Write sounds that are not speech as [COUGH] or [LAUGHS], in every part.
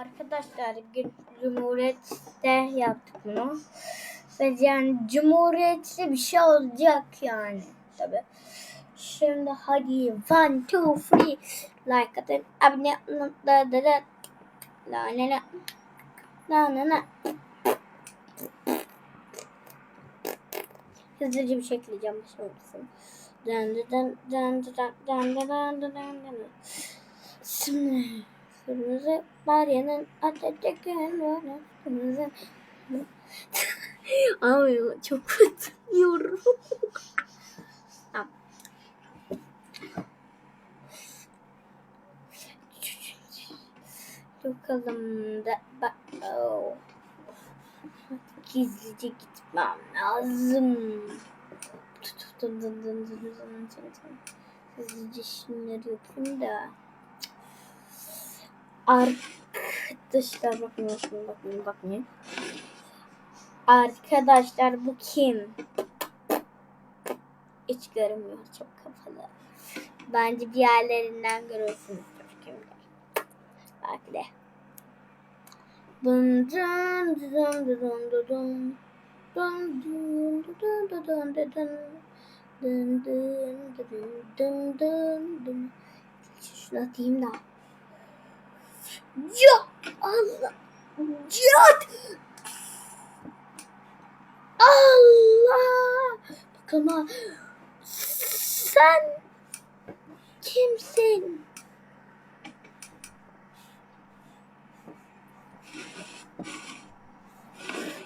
Arkadaşlar Cumhuriyet'te yaptık bunu. Ve yani Cumhuriyet'te bir şey olacak yani. Tabi. Şimdi hadi one, two, three. Like atın. Abone olun. Da da da. La la la. La la la. Hızlıca bir şekilde cam başlamışsın. Dön dön dön dön dön dön dön dön dön dön. Şimdi üstümüzü Maria'nın atete geliyor üstümüzü. [LAUGHS] Ama çok utanıyorum. Bakalım da bak. Oh. Gizlice gitmem lazım. Gizlice şunları yapayım da. Arkadaşlar bakın bakın bakın bakın. Arkadaşlar bu kim? Hiç görünmüyor çok kafalı. Bence bir yerlerinden görürsünüzdür kimdir. Belki de. Dun dun dun dun dun dun dun. Dun dun dun dun dun dun dun. Dun dun dun dun dun dun. Şunu atayım da. Ya Allah. Cihat. Allah. Bak ama sen kimsin?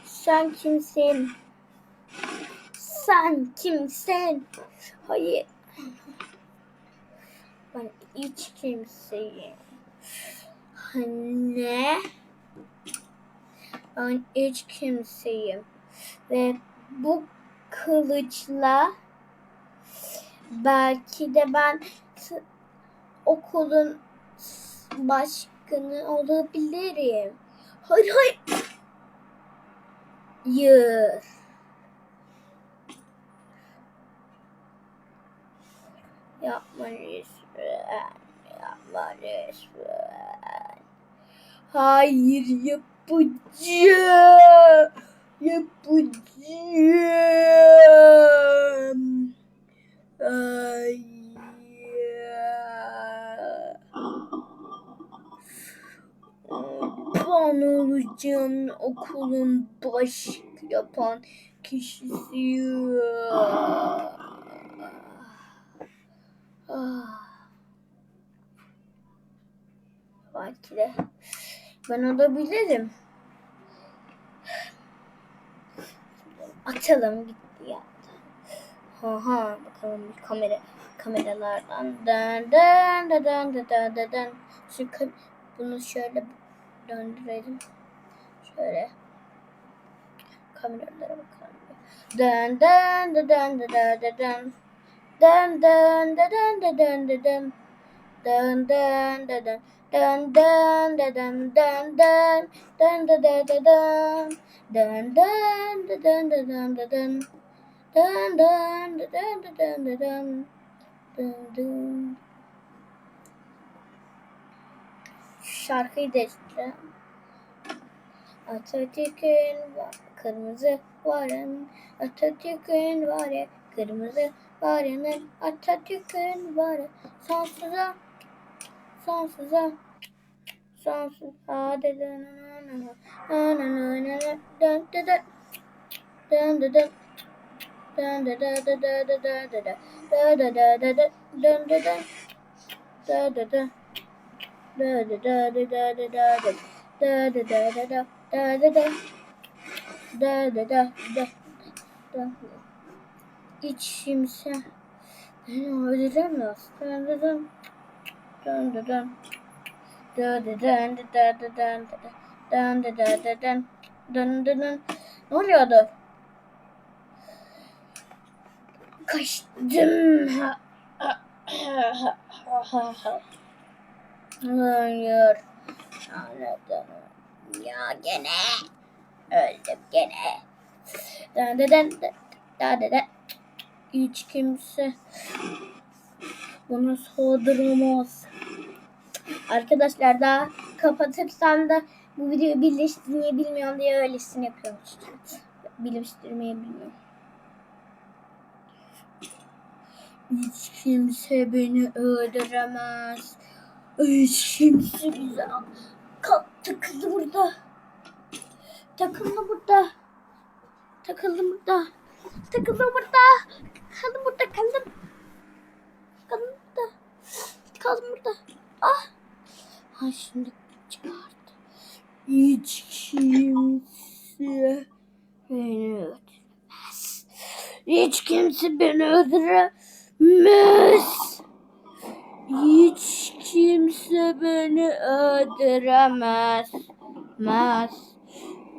Sen kimsin? Sen kimsin? Hayır. Ben hiç kimseyim. Ne? Ben hiç kimseyim. Ve bu kılıçla belki de ben okulun başkanı olabilirim. Hayır hayır. Hayır. Yapma lütfen. Yapma lütfen. Hayır yapacağım. Yapacağım. Hayır. Ben olacağım okulun baş yapan kişisi. Ah. Belki de ben olabilirim. Açalım gitti ya. Aha bakalım kamera kameralardan dön dön dön dön dön dön dön. Şimdi bunu şöyle döndürelim. Şöyle kameralara bakalım. Dön dön dön dön dön dön dön. Dön dön dön dön dön dön dön. Dön dön dön dön dön. Dön dön dön dön dön dön. Dön dön dön dön dön. Dön dön dön dön dön dön dön dön. Dön Şarkıyı değiştireceğim. Atatürk'ün kırmızı varın. Atatürk'ün var ya, kırmızı varının. Atatürk'ün var ya, sonsuza, sonsuza sonsuz hadi İç şimşek beni öldüremez. Öldüremez dön dön. Dön dön dön. Dön dön dön dön dön dön dön. Ne oluyordu? Kaçtım. Hayır. Anladım. Ya gene. Öldüm gene. Dön dön dön dön dön. Hiç kimse bana saldırmaz. Arkadaşlar daha kapatırsam da bu videoyu birleştirmeyi bilmiyorum diye öylesine yapıyorum. Birleştirmeyi bilmiyorum. Hiç kimse beni öldüremez. Hiç kimse bize takıldı burada. Takıldı burada. Takıldım burada. Takıldım burada. Kaldım burada kaldım. Kaldım burada. Kaldım burada. Ah. Ha şimdi çıkardı. Hiç kimse beni öldüremez. Hiç kimse beni öldüremez. Hiç kimse beni öldüremez. Mez.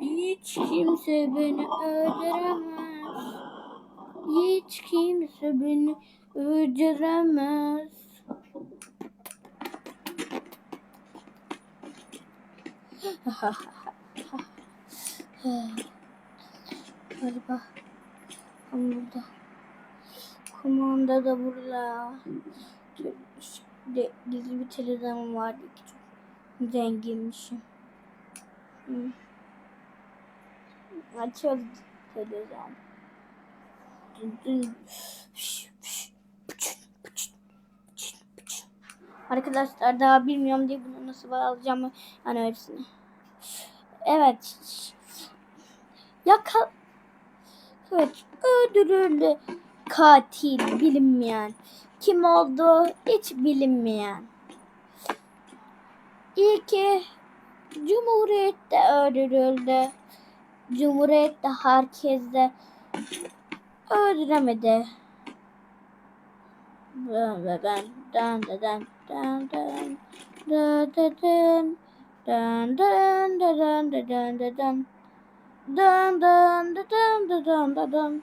Hiç kimse beni öldüremez. Hiç kimse beni öldüremez. Galiba tam burada. Kumanda da burada. De, gizli bir televizyon vardı ki çok zenginmişim. Hı. Açalım televizyon. Dın dın. Şş, Arkadaşlar daha bilmiyorum diye bunu nasıl bağlayacağımı yani hepsini. Evet. Yaka Evet, öldürüldü. Katil bilinmeyen. Kim oldu hiç bilinmeyen. İyi ki Cumhuriyet'te öldürüldü. Cumhuriyet'te herkes de öldüremedi. Dın dın dın dın dın dın dın dın dın dın dın dın dın dın Dun dun dun dun dun dun dun.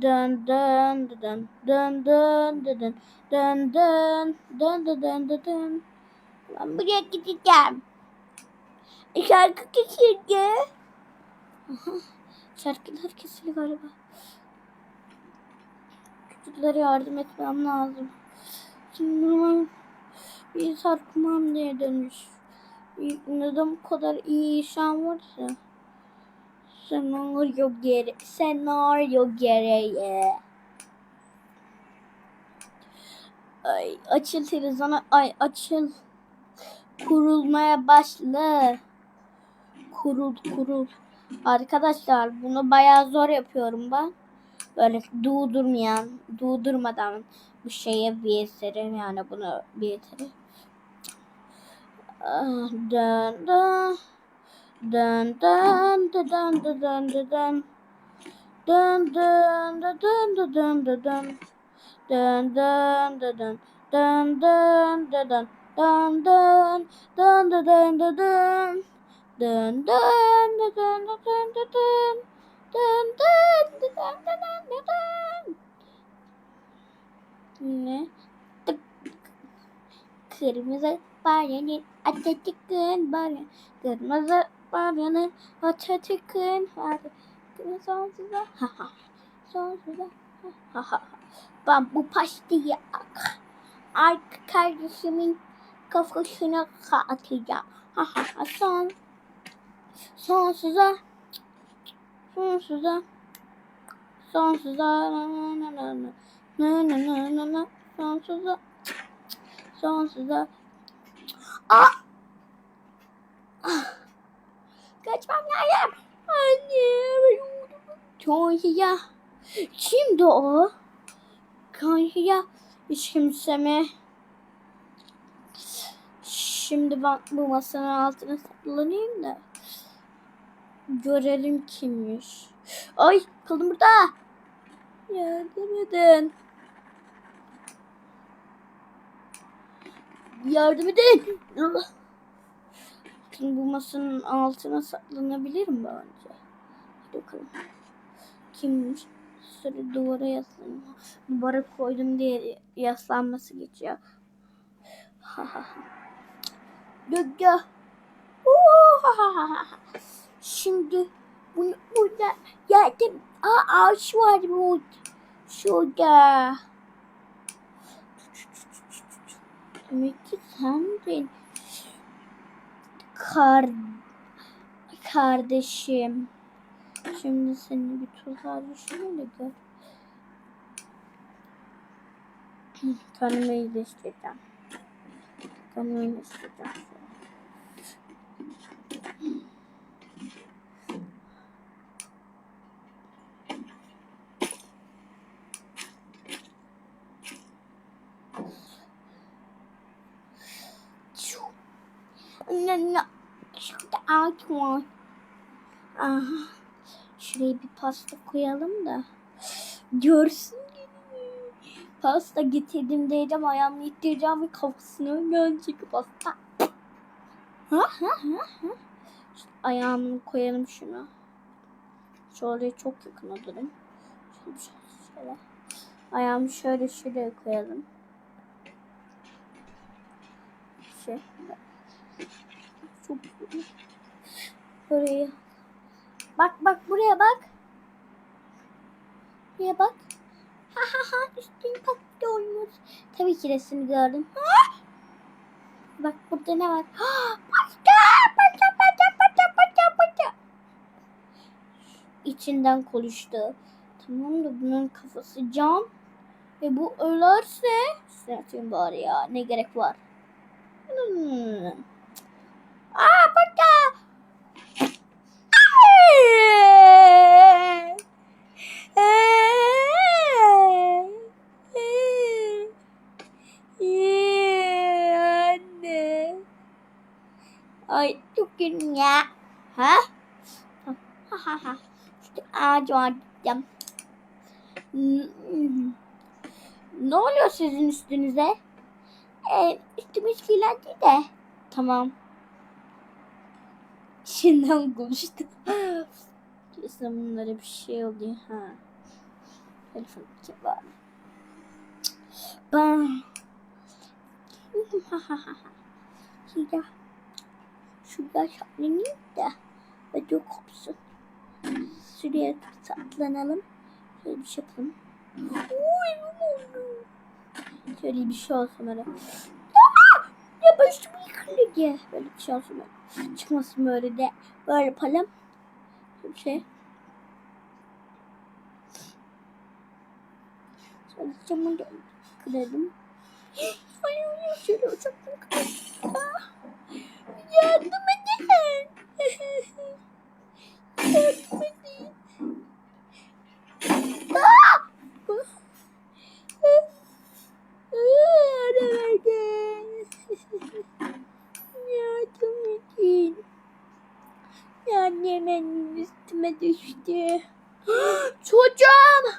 Dun dun dun dun dun dun dun dun dun dun dun dun dun dun. Ben buraya gideceğim. Şarkı kesildi. Şarkılar kesildi galiba. Çocuklara yardım etmem lazım. Şimdi bir sarkmam diye dönüş. Neden bu kadar iyi işim varsa? Senaryo gere senaryo gereği. Ay açıl televizyona ay açıl. Kurulmaya başla. Kurul kurul. Arkadaşlar bunu bayağı zor yapıyorum ben. Böyle durdurmayan, durdurmadan bu şeye bir eserim yani bunu bir eserim. Ah, dın dın. Dun dun dun dun dun dun dun dun. Dun dun dun dun dun dun dun dun. Dun dun dun dun. Dun dun dun dun. Dun dun dun dun dun dun dun. Dun dun dun dun dun dun dun dun. Dun dun dun dun dun dun dun. Ne? Tık. Kırmızı bayanın Atatürk'ün bayanı. Kırmızı bayanın Atatürk'ün vardı. Sonsuza ha ha. Sonsuza ha ha. Ben bu pastayı arka kardeşimin kafasına atacağım. Ha ha ha. Son. Sonsuza. Sonsuza. Sonsuza. Na na na na. Na na na na na. Sonsuza. Sonsuza. Ah! Ah! Kaçmam lazım. Anne. Sonsuza. Kimdi o? Kanşıya hiç kimse mi? Şimdi ben bu masanın altına saklanayım da görelim kimmiş. Ay kaldım burada. Yardım edin. Yardım edin. Şimdi bu masanın altına saklanabilirim bence. Hadi bakalım. Kimmiş? Şöyle duvara yaslanıyor. Duvara koydum diye yaslanması geçiyor. Gögge. [LAUGHS] Şimdi bunu burada geldim. Aa ağaç var burada. Şurada. Demek ki sendin. Kar kardeşim. Şimdi seni bir tuzağa düşürme de gör. Kanımı iyileştireceğim. Kanımı iyileştireceğim. Ne ne şurada ağaç var. Aha. Şuraya bir pasta koyalım da görsün. Pasta getirdim diyeceğim ayağımı ittireceğim ve kafasına gelecek pasta. Ha ha ha ha. Ayağımı koyalım şuna. Şöyle çok yakın durun. Şöyle, şöyle, şöyle. Ayağımı şöyle şuraya koyalım. Şey. Çok iyi. Buraya. Bak bak buraya bak. Buraya bak. Ha ha ha üstün patlı olmuş. Tabii ki de seni gördüm. Ha! Bak burada ne var? Pasta! Pasta pasta pasta pasta pasta. İçinden konuştu. Tamam da bunun kafası cam. Ve bu ölerse Sıratayım bari ya. Ne gerek var? Hmm. Aa pasta! Anne. Ay çok gülüm ya. Ha? Ha ha ha. Ağacı ağacım. Ne oluyor sizin üstünüze? Ee, üstümüz filan değil de. Tamam. Şimdiden konuştum. Kesin bunlara bir şey oluyor. Ha. Telefon var. Ben... Şurada... Şurada şaplanayım da... Ödü kopsun. Şuraya saklanalım. Şöyle bir şey yapalım. Ne oldu? Şöyle bir şey olsun böyle. Ya başım yıkılıyor diye. Böyle bir şey olsun böyle. Çıkmasın böyle de. Böyle yapalım. Bir şey. Şöyle camı da kıralım. Ay ay şöyle uçaktan kıralım. Ah! Yardım edin. Annemin üstüme düştü. Çocuğum.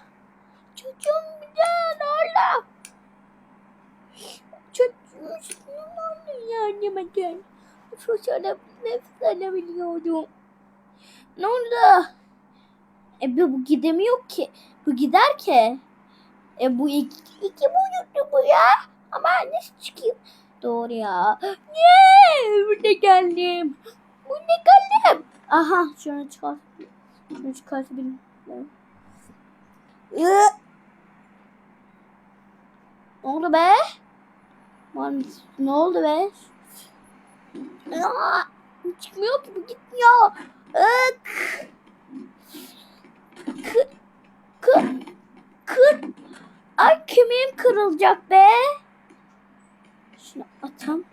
Çocuğum bir orada. Çocuğum üstüme ne oldu yardım edin. Sosyal alabiliyordum. Ne oldu? E bu, gidemiyor ki. Bu gider ki. E bu iki, iki boyutlu bu ya. Ama nasıl çıkayım? Doğru ya. Niye? Burada geldim. Burada geldim. Aha şunu çıkar. Şunu çıkartabilirim. Ne oldu be? Ne oldu be? Aa, çıkmıyor ki bu gitmiyor. Iık. Kır, kır, kır. Ay kemiğim kırılacak be. Şunu atam.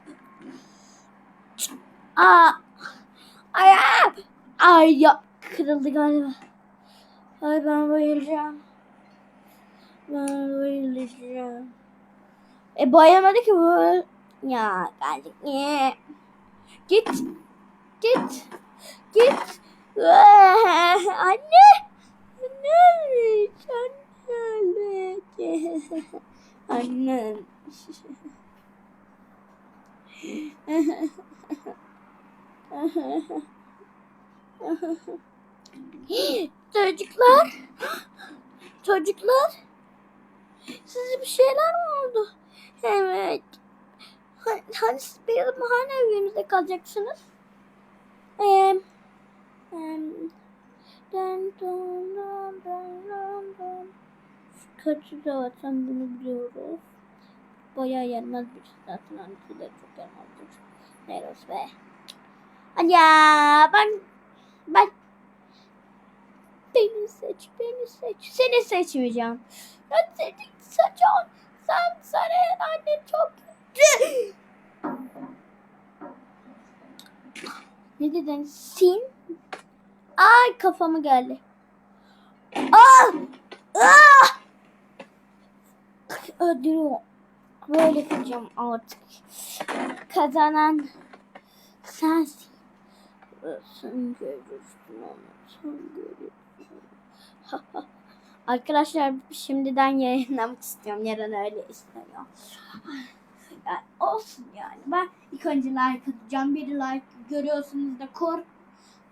Aa. Ay, ay, ya kırıldı galiba. Ay ben bayılacağım. Ben bayılacağım. E bayamadı ki bu. Ya geldik? Git. Git. Git. [LAUGHS] Anne. Anne. [LAUGHS] Anne. Anne. [LAUGHS] Çocuklar. Çocuklar. Size bir şeyler mi oldu? Evet. Hani, hani siz benim hani evimizde kalacaksınız? Eee em, dın dın dın dın dın dın. Şu kötü zaten bunu biliyoruz. Bayağı yenmez bir şey zaten. Hani de çok yenmezdir. Neros be. Ya ben ben beni seç, beni seç. Seni seçmeyeceğim. Ben seni seçeceğim. Sen senin annen çok Ne dedin? Sin? Ay kafamı geldi. Ah! Ah! Ödülü böyle kıracağım artık. Kazanan sensin. Sen görürsün onu. Sen görürsün. [LAUGHS] Arkadaşlar şimdiden yayınlamak istiyorum. Yarın öyle istemiyorum. Yani olsun yani. Ben ilk önce like atacağım. Bir like görüyorsunuz da kor.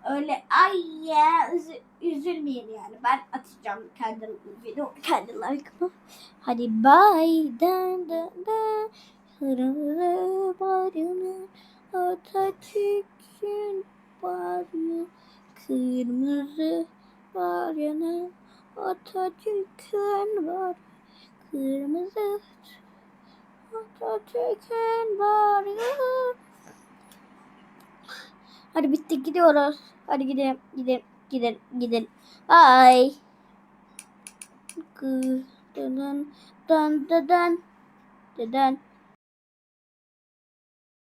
Öyle ay ya üzü- üzülmeyin yani. Ben atacağım kendi video kendi like'ımı. Hadi bye. Dan dan dan. Kırmızı bayrağını Atatürk'ün bayrağını Kırmızı bayrağını Atatürk'ün var Kırmızı Atatürk'ün bayrağı Hadi bitti gidiyoruz. Hadi gidelim gidelim gidelim gidelim. Bye. Dan dan dan dan dan